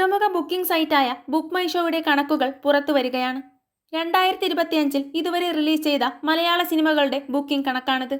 പ്രമുഖ booking സൈറ്റായ book my ഷോയുടെ കണക്കുകൾ പുറത്തു വരികയാണ് രണ്ടായിരത്തി ഇരുപത്തിയഞ്ചിൽ ഇതുവരെ റിലീസ് ചെയ്ത മലയാള സിനിമകളുടെ ബുക്കിംഗ് കണക്കാണിത്.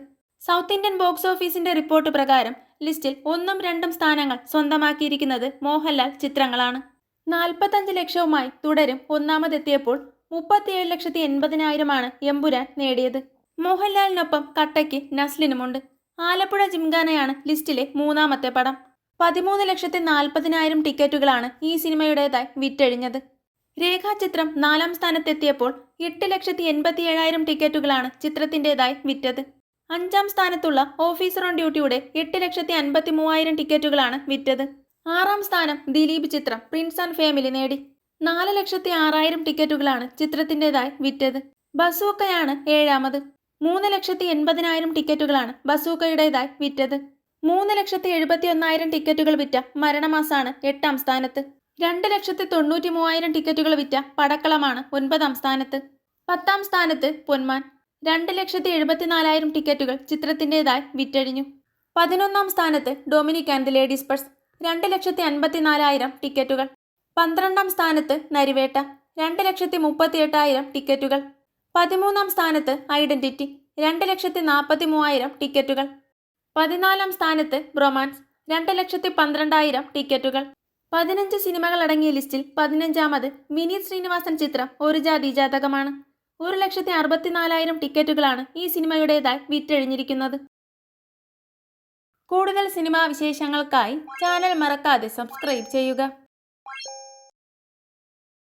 സൗത്ത് ഇന്ത്യൻ ബോക്സ് ഓഫീസിന്റെ റിപ്പോർട്ട് പ്രകാരം ലിസ്റ്റിൽ ഒന്നും രണ്ടും സ്ഥാനങ്ങൾ സ്വന്തമാക്കിയിരിക്കുന്നത് മോഹൻലാൽ ചിത്രങ്ങളാണ്. നാൽപ്പത്തഞ്ച് ലക്ഷവുമായി തുടരും ഒന്നാമതെത്തിയപ്പോൾ മുപ്പത്തിയേഴ് ലക്ഷത്തി എൺപതിനായിരമാണ് എമ്പുരാൻ നേടിയത്. മോഹൻലാലിനൊപ്പം കട്ടയ്ക്ക് നസ്ലിനുമുണ്ട്. ആലപ്പുഴ ജിംഗാനയാണ് ലിസ്റ്റിലെ മൂന്നാമത്തെ പടം. പതിമൂന്ന് ലക്ഷത്തി നാൽപ്പതിനായിരം ടിക്കറ്റുകളാണ് ഈ സിനിമയുടേതായി വിറ്റഴിഞ്ഞത്. രേഖാചിത്രം നാലാം സ്ഥാനത്തെത്തിയപ്പോൾ എട്ട് ലക്ഷത്തി എൺപത്തി ഏഴായിരം ടിക്കറ്റുകളാണ് ചിത്രത്തിന്റെതായി വിറ്റത്. അഞ്ചാം സ്ഥാനത്തുള്ള ഓഫീസർ ഓൺ ഡ്യൂട്ടിയുടെ എട്ട് ലക്ഷത്തി അൻപത്തി മൂവായിരം ടിക്കറ്റുകളാണ് വിറ്റത്. ആറാം സ്ഥാനം ദിലീപ് ചിത്രം പ്രിൻസ് ആൻഡ് ഫാമിലി നേടി. നാല് ലക്ഷത്തി ആറായിരം ടിക്കറ്റുകളാണ് ചിത്രത്തിന്റെതായി വിറ്റത്. ബസൂക്കയാണ് ഏഴാമത്. മൂന്ന് ലക്ഷത്തി എൺപതിനായിരം ടിക്കറ്റുകളാണ് ബസൂക്കയുടേതായി വിറ്റത്. മൂന്ന് ലക്ഷത്തി എഴുപത്തി ഒന്നായിരം ടിക്കറ്റുകൾ വിറ്റ മരണമാസാണ് എട്ടാം സ്ഥാനത്ത്. രണ്ട് ലക്ഷത്തി തൊണ്ണൂറ്റി മൂവായിരം ടിക്കറ്റുകൾ വിറ്റ പടക്കളമാണ് ഒൻപതാം സ്ഥാനത്ത്. പത്താം സ്ഥാനത്ത് പൊന്മാൻ. രണ്ട് ലക്ഷത്തി എഴുപത്തിനാലായിരം ടിക്കറ്റുകൾ ചിത്രത്തിന്റെതായി വിറ്റഴിഞ്ഞു. പതിനൊന്നാം സ്ഥാനത്ത് ഡൊമിനിക് ആൻഡ് ലേഡീസ് പഴ്സ് രണ്ട് ലക്ഷത്തി അൻപത്തിനാലായിരം ടിക്കറ്റുകൾ. പന്ത്രണ്ടാം സ്ഥാനത്ത് നരിവേട്ട. രണ്ട് ലക്ഷത്തി മുപ്പത്തി എട്ടായിരം ടിക്കറ്റുകൾ. പതിമൂന്നാം സ്ഥാനത്ത് ഐഡന്റിറ്റി. രണ്ട് ലക്ഷത്തി നാൽപ്പത്തി മൂവായിരം ടിക്കറ്റുകൾ. പതിനാലാം സ്ഥാനത്ത് ബ്രൊമാൻസ് രണ്ട് ലക്ഷത്തി പന്ത്രണ്ടായിരം ടിക്കറ്റുകൾ. പതിനഞ്ച് സിനിമകൾ അടങ്ങിയ ലിസ്റ്റിൽ പതിനഞ്ചാമത് വിനീത് ശ്രീനിവാസൻ ചിത്രം ഒരു ജാതി ജാതകമാണ്. ഒരു ലക്ഷത്തി അറുപത്തിനാലായിരം ടിക്കറ്റുകളാണ് ഈ സിനിമയുടേതായി വിറ്റഴിഞ്ഞിരിക്കുന്നത്. കൂടുതൽ സിനിമാ വിശേഷങ്ങൾക്കായി ചാനൽ മറക്കാതെ സബ്സ്ക്രൈബ് ചെയ്യുക.